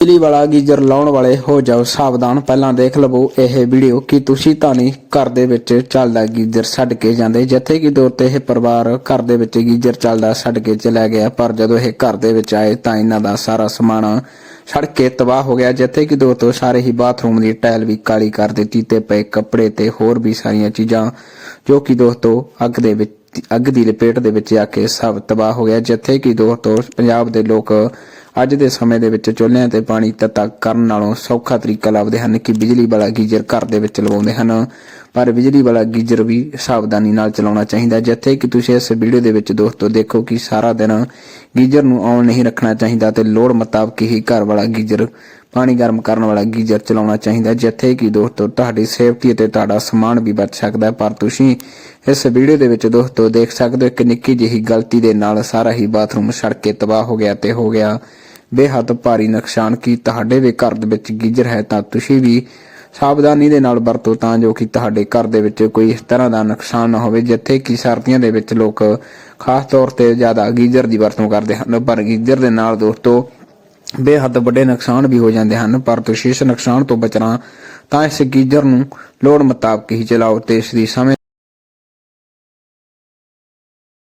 ਬਿਜਲੀ ਵਾਲਾ ਗੀਜ਼ਰ ਲਾਉਣ ਵਾਲੇ ਹੋ ਜਾਓ ਸਾਵਧਾਨ। ਪਹਿਲਾਂ ਦੇਖ ਲਵੋ ਇਹ ਵੀਡੀਓ ਕਿ ਤੁਸੀਂ ਤਾਂ ਨਹੀਂ ਘਰ ਦੇ ਵਿੱਚ ਚੱਲਦਾ ਗੀਜ਼ਰ ਛੱਡ ਕੇ ਜਾਂਦੇ। ਜਿੱਥੇ ਕਿ ਦੋ ਤੇ ਇਹ ਪਰਿਵਾਰ ਘਰ ਦੇ ਵਿੱਚ ਗੀਜ਼ਰ ਚੱਲਦਾ ਛੱਡ ਕੇ ਚਲਾ ਗਿਆ। ਪਰ ਜਦੋਂ ਇਹ ਘਰ ਦੇ ਵਿੱਚ ਆਏ ਤਾਂ ਇਹਨਾਂ ਦਾ ਸਾਰਾ ਸਮਾਨ ਛੜ ਕੇ ਤਬਾਹ ਹੋ ਗਿਆ। ਜਿੱਥੇ ਕਿ ਦੋਸਤੋ ਸਾਰੇ ਹੀ ਬਾਥਰੂਮ ਦੀ ਟਾਇਲ ਵੀ ਕਾਲੀ ਕਰ ਦਿੱਤੀ ਤੇ ਪਏ ਕੱਪੜੇ ਤੇ ਹੋਰ ਵੀ ਸਾਰੀਆਂ ਚੀਜ਼ਾਂ ਜੋ ਕਿ ਦੋਸਤੋ ਅੱਗ ਦੇ ਵਿੱਚ, ਅੱਗ ਦੀ ਲਪੇਟ ਦੇ ਵਿੱਚ ਆ ਕੇ ਸਭ ਤਬਾਹ ਹੋ ਗਿਆ। ਜਿੱਥੇ ਕਿ ਦੋਸਤੋ ਪੰਜਾਬ ਦੇ ਲੋਕ ਅੱਜ ਦੇ ਸਮੇਂ ਦੇ ਵਿੱਚ ਚੁੱਲ੍ਹਿਆਂ ਤੇ ਪਾਣੀ ਤੱਤਾ ਕਰਨ ਨਾਲੋਂ ਸੌਖਾ ਤਰੀਕਾ ਲੱਭਦੇ ਹਨ ਕਿ ਬਿਜਲੀ ਵਾਲਾ ਗੀਜ਼ਰ ਘਰ ਦੇ ਵਿੱਚ ਲਗਾਉਂਦੇ ਹਨ। ਪਰ ਬਿਜਲੀ ਵਾਲਾ ਗੀਜ਼ਰ ਵੀ ਸਾਵਧਾਨੀ ਨਾਲ ਚਲਾਉਣਾ ਚਾਹੀਦਾ ਜਿੱਥੇ ਕਿ ਤੁਸੀਂ ਇਸ ਵੀਡੀਓ ਦੇ ਵਿੱਚ ਦੋਸਤੋ ਦੇਖੋ ਕਿ ਸਾਰਾ ਦਿਨ ਗੀਜ਼ਰ ਨੂੰ ਆਨ ਨਹੀਂ ਰੱਖਣਾ ਚਾਹੀਦਾ ਤੇ ਲੋੜ ਮੁਤਾਬਕ ਹੀ ਘਰ ਵਾਲਾ ਗੀਜ਼ਰ, ਪਾਣੀ ਗਰਮ ਕਰਨ ਵਾਲਾ ਗੀਜ਼ਰ ਚਲਾਉਣਾ ਚਾਹੀਦਾ ਜਿੱਥੇ ਕਿ ਦੋਸਤੋ ਤੁਹਾਡੀ ਸੇਫਟੀ ਅਤੇ ਤੁਹਾਡਾ ਸਮਾਨ ਵੀ ਬਚ ਸਕਦਾ ਹੈ। ਪਰ ਤੁਸੀਂ ਇਸ ਵੀਡੀਓ ਦੇ ਵਿੱਚ ਦੋਸਤੋ ਦੇਖ ਸਕਦੇ ਹੋ ਕਿ ਨਿੱਕੀ ਜਿਹੀ ਗਲਤੀ ਦੇ ਨਾਲ ਸਾਰਾ ਹੀ ਬਾਥਰੂਮ ਸੜ ਕੇ ਤਬਾਹ ਹੋ ਗਿਆ ਤੇ ਹੋ ਗਿਆ। ਬੇਹੱਦ ਭਾਰੀ ਨੁਕਸਾਨ ਕੀ ਤੁਹਾਡੇ ਵੀ ਘਰ ਦੇ ਵਿੱਚ ਗੀਜ਼ਰ ਹੈ ਤਾਂ ਤੁਸੀਂ ਵੀ ਸਾਵਧਾਨੀ ਦੇ ਨਾਲ ਵਰਤੋ ਤਾਂ ਜੋ ਕਿ ਤੁਹਾਡੇ ਘਰ ਦੇ ਵਿੱਚ ਕੋਈ ਇਸ ਤਰ੍ਹਾਂ ਦਾ ਨੁਕਸਾਨ ਨਾ ਹੋਵੇ, ਜਿੱਥੇ ਕਿ ਸਰਦੀਆਂ ਦੇ ਵਿੱਚ ਲੋਕ ਖਾਸ ਤੌਰ ਤੇ ਜ਼ਿਆਦਾ ਗੀਜ਼ਰ ਦੀ ਵਰਤੋਂ ਕਰਦੇ ਹਨ। ਪਰ ਗੀਜ਼ਰ ਦੇ ਨਾਲ ਦੋਸਤੋ, ਬੇਹੱਦ ਵੱਡੇ ਨੁਕਸਾਨ ਵੀ ਹੋ ਜਾਂਦੇ ਹਨ। ਪਰ ਤੁਸੀਂ ਇਸ ਨੁਕਸਾਨ ਤੋਂ ਬਚਣਾ ਤਾਂ ਇਸ ਗੀਜ਼ਰ ਨੂੰ ਲੋੜ ਮੁਤਾਬਕ ਹੀ ਚਲਾਓ ਤੇ ਇਸ ਦੀ ਸਮੇਂ